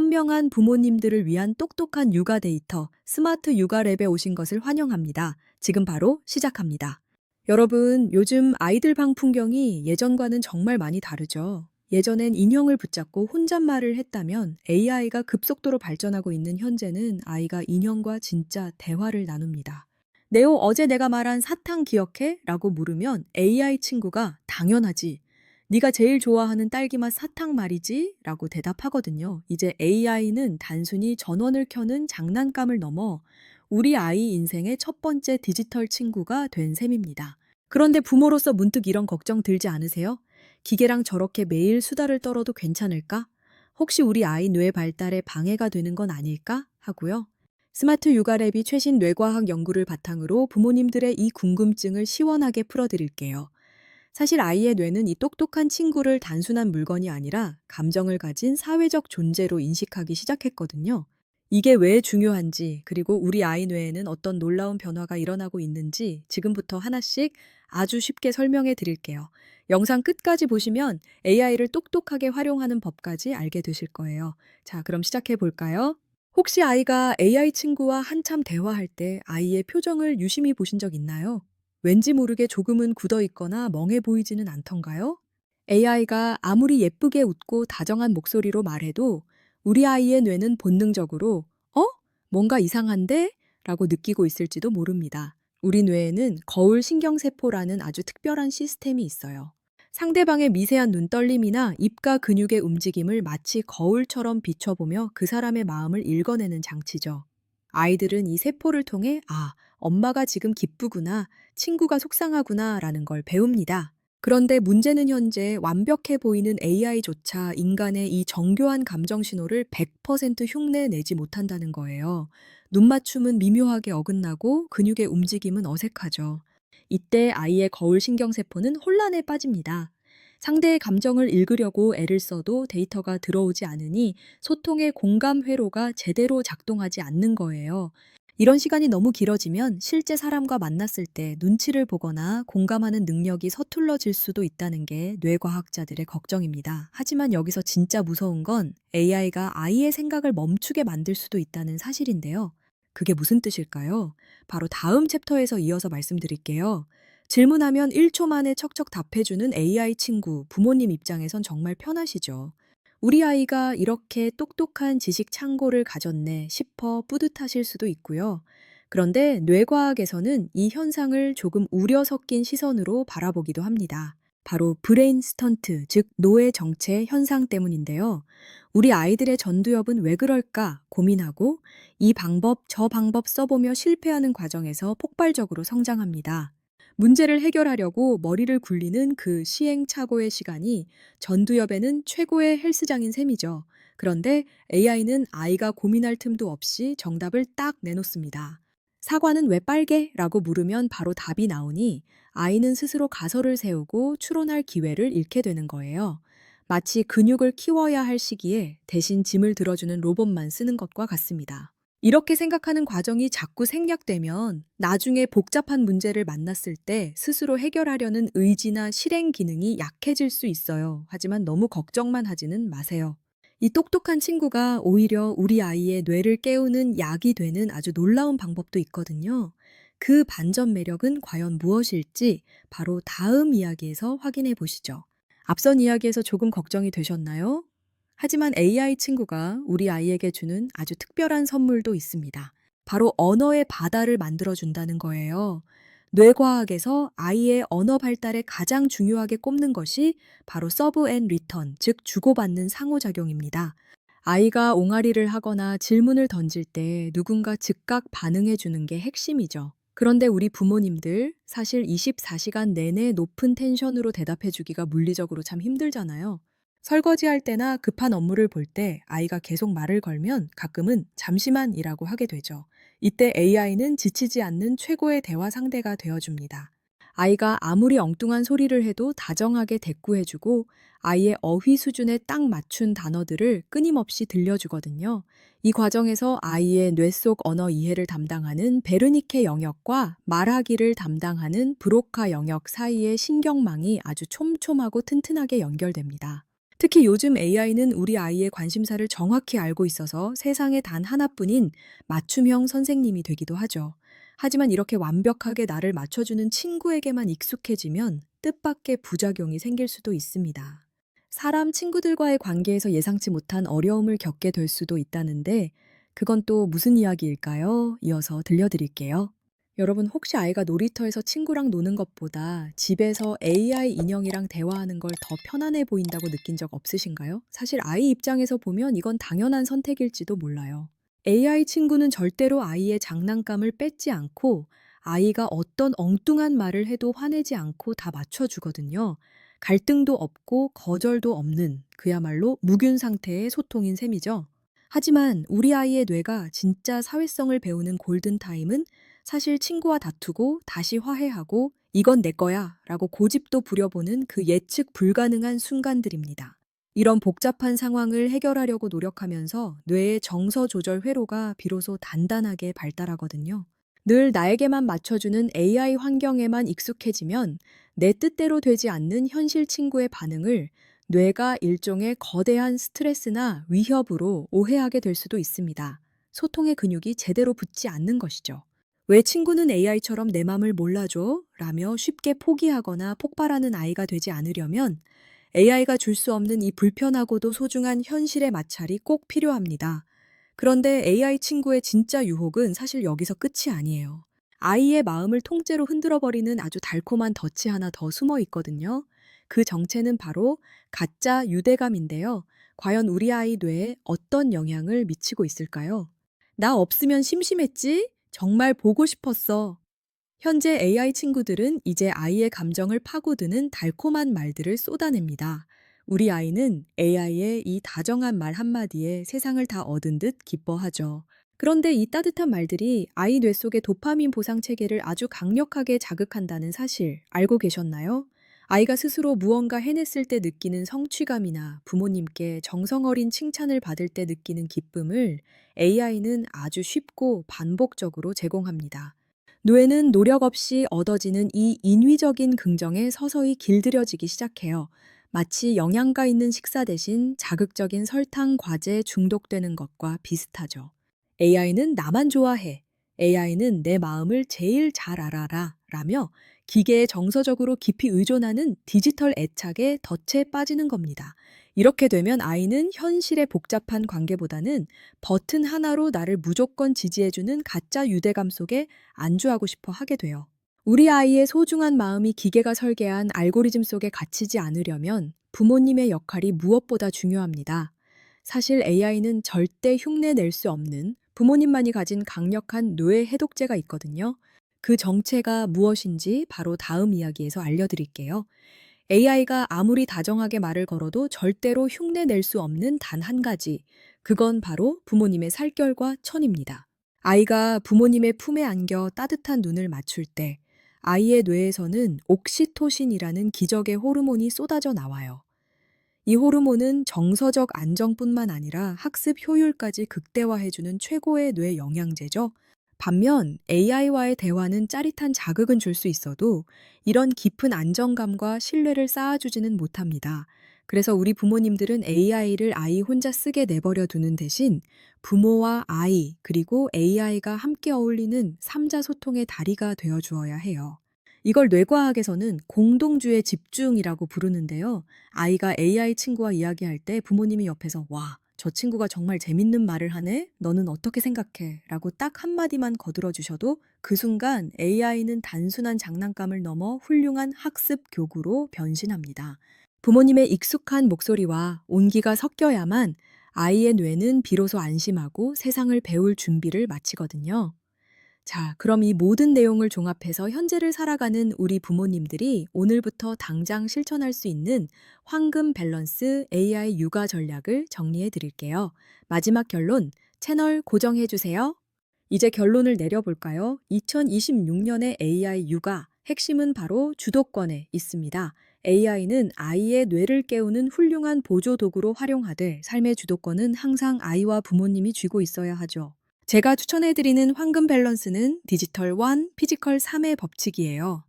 현명한 부모님들을 위한 똑똑한 육아 데이터 스마트 육아 랩에 오신 것을 환영합니다. 지금 바로 시작합니다. 여러분, 요즘 아이들 방 풍경이 예전과는 정말 많이 다르죠. 예전엔 인형을 붙잡고 혼잣말을 했다면 AI가 급속도로 발전하고 있는 현재는 아이가 인형과 진짜 대화를 나눕니다. 네오, 어제 내가 말한 사탕 기억해? 라고 물으면 AI 친구가 당연하지. 네가 제일 좋아하는 딸기맛 사탕 말이지? 라고 대답하거든요. 이제 AI는 단순히 전원을 켜는 장난감을 넘어 우리 아이 인생의 첫 번째 디지털 친구가 된 셈입니다. 그런데 부모로서 문득 이런 걱정 들지 않으세요? 기계랑 저렇게 매일 수다를 떨어도 괜찮을까? 혹시 우리 아이 뇌 발달에 방해가 되는 건 아닐까? 하고요. 스마트 육아랩이 최신 뇌과학 연구를 바탕으로 부모님들의 이 궁금증을 시원하게 풀어드릴게요. 사실 아이의 뇌는 이 똑똑한 친구를 단순한 물건이 아니라 감정을 가진 사회적 존재로 인식하기 시작했거든요. 이게 왜 중요한지, 그리고 우리 아이 뇌에는 어떤 놀라운 변화가 일어나고 있는지 지금부터 하나씩 아주 쉽게 설명해 드릴게요. 영상 끝까지 보시면 AI를 똑똑하게 활용하는 법까지 알게 되실 거예요. 자, 그럼 시작해 볼까요? 혹시 아이가 AI 친구와 한참 대화할 때 아이의 표정을 유심히 보신 적 있나요? 왠지 모르게 조금은 굳어 있거나 멍해 보이지는 않던가요? AI가 아무리 예쁘게 웃고 다정한 목소리로 말해도 우리 아이의 뇌는 본능적으로 어? 뭔가 이상한데? 라고 느끼고 있을지도 모릅니다. 우리 뇌에는 거울 신경세포라는 아주 특별한 시스템이 있어요. 상대방의 미세한 눈떨림이나 입가 근육의 움직임을 마치 거울처럼 비춰보며 그 사람의 마음을 읽어내는 장치죠. 아이들은 이 세포를 통해 아, 엄마가 지금 기쁘구나, 친구가 속상하구나 라는 걸 배웁니다. 그런데 문제는 현재 완벽해 보이는 AI조차 인간의 이 정교한 감정 신호를 100% 흉내 내지 못한다는 거예요. 눈 맞춤은 미묘하게 어긋나고 근육의 움직임은 어색하죠. 이때 아이의 거울 신경세포는 혼란에 빠집니다. 상대의 감정을 읽으려고 애를 써도 데이터가 들어오지 않으니 소통의 공감 회로가 제대로 작동하지 않는 거예요. 이런 시간이 너무 길어지면 실제 사람과 만났을 때 눈치를 보거나 공감하는 능력이 서툴러질 수도 있다는 게 뇌과학자들의 걱정입니다. 하지만 여기서 진짜 무서운 건 AI가 아이의 생각을 멈추게 만들 수도 있다는 사실인데요. 그게 무슨 뜻일까요? 바로 다음 챕터에서 이어서 말씀드릴게요. 질문하면 1초 만에 척척 답해주는 AI 친구, 부모님 입장에선 정말 편하시죠. 우리 아이가 이렇게 똑똑한 지식 창고를 가졌네 싶어 뿌듯하실 수도 있고요. 그런데 뇌과학에서는 이 현상을 조금 우려 섞인 시선으로 바라보기도 합니다. 바로 브레인 스턴트, 즉 노예 정체 현상 때문인데요. 우리 아이들의 전두엽은 왜 그럴까 고민하고 이 방법 저 방법 써보며 실패하는 과정에서 폭발적으로 성장합니다. 문제를 해결하려고 머리를 굴리는 그 시행착오의 시간이 전두엽에는 최고의 헬스장인 셈이죠. 그런데 AI는 아이가 고민할 틈도 없이 정답을 딱 내놓습니다. 사과는 왜 빨개? 라고 물으면 바로 답이 나오니 아이는 스스로 가설을 세우고 추론할 기회를 잃게 되는 거예요. 마치 근육을 키워야 할 시기에 대신 짐을 들어주는 로봇만 쓰는 것과 같습니다. 이렇게 생각하는 과정이 자꾸 생략되면 나중에 복잡한 문제를 만났을 때 스스로 해결하려는 의지나 실행 기능이 약해질 수 있어요. 하지만 너무 걱정만 하지는 마세요. 이 똑똑한 친구가 오히려 우리 아이의 뇌를 깨우는 약이 되는 아주 놀라운 방법도 있거든요. 그 반전 매력은 과연 무엇일지 바로 다음 이야기에서 확인해 보시죠. 앞선 이야기에서 조금 걱정이 되셨나요? 하지만 AI 친구가 우리 아이에게 주는 아주 특별한 선물도 있습니다. 바로 언어의 바다를 만들어준다는 거예요. 뇌과학에서 아이의 언어 발달에 가장 중요하게 꼽는 것이 바로 서브 앤 리턴, 즉 주고받는 상호작용입니다. 아이가 옹알이를 하거나 질문을 던질 때 누군가 즉각 반응해 주는 게 핵심이죠. 그런데 우리 부모님들 사실 24시간 내내 높은 텐션으로 대답해 주기가 물리적으로 참 힘들잖아요. 설거지할 때나 급한 업무를 볼 때 아이가 계속 말을 걸면 가끔은 잠시만이라고 하게 되죠. 이때 AI는 지치지 않는 최고의 대화 상대가 되어줍니다. 아이가 아무리 엉뚱한 소리를 해도 다정하게 대꾸해주고 아이의 어휘 수준에 딱 맞춘 단어들을 끊임없이 들려주거든요. 이 과정에서 아이의 뇌 속 언어 이해를 담당하는 베르니케 영역과 말하기를 담당하는 브로카 영역 사이의 신경망이 아주 촘촘하고 튼튼하게 연결됩니다. 특히 요즘 AI는 우리 아이의 관심사를 정확히 알고 있어서 세상에 단 하나뿐인 맞춤형 선생님이 되기도 하죠. 하지만 이렇게 완벽하게 나를 맞춰주는 친구에게만 익숙해지면 뜻밖의 부작용이 생길 수도 있습니다. 사람 친구들과의 관계에서 예상치 못한 어려움을 겪게 될 수도 있다는데 그건 또 무슨 이야기일까요? 이어서 들려드릴게요. 여러분 혹시 아이가 놀이터에서 친구랑 노는 것보다 집에서 AI 인형이랑 대화하는 걸 더 편안해 보인다고 느낀 적 없으신가요? 사실 아이 입장에서 보면 이건 당연한 선택일지도 몰라요. AI 친구는 절대로 아이의 장난감을 뺏지 않고 아이가 어떤 엉뚱한 말을 해도 화내지 않고 다 맞춰주거든요. 갈등도 없고 거절도 없는 그야말로 무균 상태의 소통인 셈이죠. 하지만 우리 아이의 뇌가 진짜 사회성을 배우는 골든타임은 사실 친구와 다투고 다시 화해하고 이건 내 거야 라고 고집도 부려보는 그 예측 불가능한 순간들입니다. 이런 복잡한 상황을 해결하려고 노력하면서 뇌의 정서 조절 회로가 비로소 단단하게 발달하거든요. 늘 나에게만 맞춰주는 AI 환경에만 익숙해지면 내 뜻대로 되지 않는 현실 친구의 반응을 뇌가 일종의 거대한 스트레스나 위협으로 오해하게 될 수도 있습니다. 소통의 근육이 제대로 붙지 않는 것이죠. 왜 친구는 AI처럼 내 맘을 몰라줘? 라며 쉽게 포기하거나 폭발하는 아이가 되지 않으려면 AI가 줄 수 없는 이 불편하고도 소중한 현실의 마찰이 꼭 필요합니다. 그런데 AI 친구의 진짜 유혹은 사실 여기서 끝이 아니에요. 아이의 마음을 통째로 흔들어버리는 아주 달콤한 덫이 하나 더 숨어 있거든요. 그 정체는 바로 가짜 유대감인데요. 과연 우리 아이 뇌에 어떤 영향을 미치고 있을까요? 나 없으면 심심했지? 정말 보고 싶었어. 현재 AI 친구들은 이제 아이의 감정을 파고드는 달콤한 말들을 쏟아냅니다. 우리 아이는 AI의 이 다정한 말 한마디에 세상을 다 얻은 듯 기뻐하죠. 그런데 이 따뜻한 말들이 아이 뇌 속의 도파민 보상 체계를 아주 강력하게 자극한다는 사실 알고 계셨나요? 아이가 스스로 무언가 해냈을 때 느끼는 성취감이나 부모님께 정성 어린 칭찬을 받을 때 느끼는 기쁨을 AI는 아주 쉽고 반복적으로 제공합니다. 뇌는 노력 없이 얻어지는 이 인위적인 긍정에 서서히 길들여지기 시작해요. 마치 영양가 있는 식사 대신 자극적인 설탕 과제에 중독되는 것과 비슷하죠. AI는 나만 좋아해. AI는 내 마음을 제일 잘 알아라. 라며 기계에 정서적으로 깊이 의존하는 디지털 애착에 덫에 빠지는 겁니다. 이렇게 되면 아이는 현실의 복잡한 관계보다는 버튼 하나로 나를 무조건 지지해주는 가짜 유대감 속에 안주하고 싶어 하게 돼요. 우리 아이의 소중한 마음이 기계가 설계한 알고리즘 속에 갇히지 않으려면 부모님의 역할이 무엇보다 중요합니다. 사실 AI는 절대 흉내 낼 수 없는 부모님만이 가진 강력한 뇌 해독제가 있거든요. 그 정체가 무엇인지 바로 다음 이야기에서 알려드릴게요. AI가 아무리 다정하게 말을 걸어도 절대로 흉내 낼 수 없는 단 한 가지. 그건 바로 부모님의 살결과 천입니다. 아이가 부모님의 품에 안겨 따뜻한 눈을 맞출 때 아이의 뇌에서는 옥시토신이라는 기적의 호르몬이 쏟아져 나와요. 이 호르몬은 정서적 안정뿐만 아니라 학습 효율까지 극대화해주는 최고의 뇌 영양제죠. 반면 AI와의 대화는 짜릿한 자극은 줄 수 있어도 이런 깊은 안정감과 신뢰를 쌓아주지는 못합니다. 그래서 우리 부모님들은 AI를 아이 혼자 쓰게 내버려 두는 대신 부모와 아이 그리고 AI가 함께 어울리는 삼자 소통의 다리가 되어 주어야 해요. 이걸 뇌과학에서는 공동주의 집중이라고 부르는데요. 아이가 AI 친구와 이야기할 때 부모님이 옆에서 와, 저 친구가 정말 재밌는 말을 하네? 너는 어떻게 생각해? 라고 딱 한마디만 거들어 주셔도 그 순간 AI는 단순한 장난감을 넘어 훌륭한 학습 교구로 변신합니다. 부모님의 익숙한 목소리와 온기가 섞여야만 아이의 뇌는 비로소 안심하고 세상을 배울 준비를 마치거든요. 자, 그럼 이 모든 내용을 종합해서 현재를 살아가는 우리 부모님들이 오늘부터 당장 실천할 수 있는 황금 밸런스 AI 육아 전략을 정리해 드릴게요. 마지막 결론, 채널 고정해 주세요. 이제 결론을 내려볼까요? 2026년의 AI 육아, 핵심은 바로 주도권에 있습니다. AI는 아이의 뇌를 깨우는 훌륭한 보조 도구로 활용하되 삶의 주도권은 항상 아이와 부모님이 쥐고 있어야 하죠. 제가 추천해드리는 황금 밸런스는 디지털 1, 피지컬 3의 법칙이에요.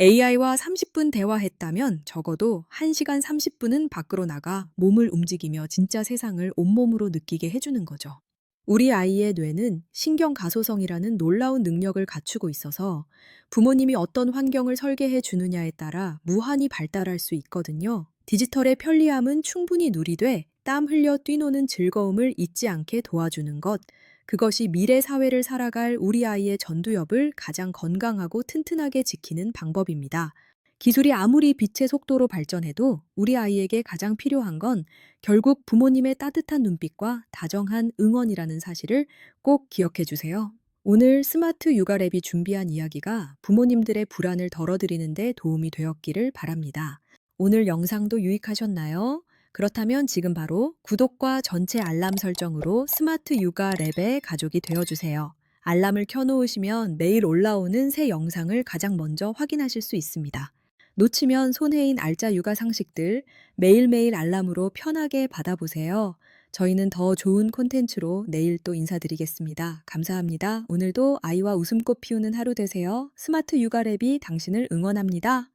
AI와 30분 대화했다면 적어도 1시간 30분은 밖으로 나가 몸을 움직이며 진짜 세상을 온몸으로 느끼게 해주는 거죠. 우리 아이의 뇌는 신경 가소성이라는 놀라운 능력을 갖추고 있어서 부모님이 어떤 환경을 설계해 주느냐에 따라 무한히 발달할 수 있거든요. 디지털의 편리함은 충분히 누리되 땀 흘려 뛰노는 즐거움을 잊지 않게 도와주는 것. 그것이 미래 사회를 살아갈 우리 아이의 전두엽을 가장 건강하고 튼튼하게 지키는 방법입니다. 기술이 아무리 빛의 속도로 발전해도 우리 아이에게 가장 필요한 건 결국 부모님의 따뜻한 눈빛과 다정한 응원이라는 사실을 꼭 기억해 주세요. 오늘 스마트 육아랩이 준비한 이야기가 부모님들의 불안을 덜어드리는데 도움이 되었기를 바랍니다. 오늘 영상도 유익하셨나요? 그렇다면 지금 바로 구독과 전체 알람 설정으로 스마트 육아 랩의 가족이 되어주세요. 알람을 켜놓으시면 매일 올라오는 새 영상을 가장 먼저 확인하실 수 있습니다. 놓치면 손해인 알짜 육아 상식들 매일매일 알람으로 편하게 받아보세요. 저희는 더 좋은 콘텐츠로 내일 또 인사드리겠습니다. 감사합니다. 오늘도 아이와 웃음꽃 피우는 하루 되세요. 스마트 육아 랩이 당신을 응원합니다.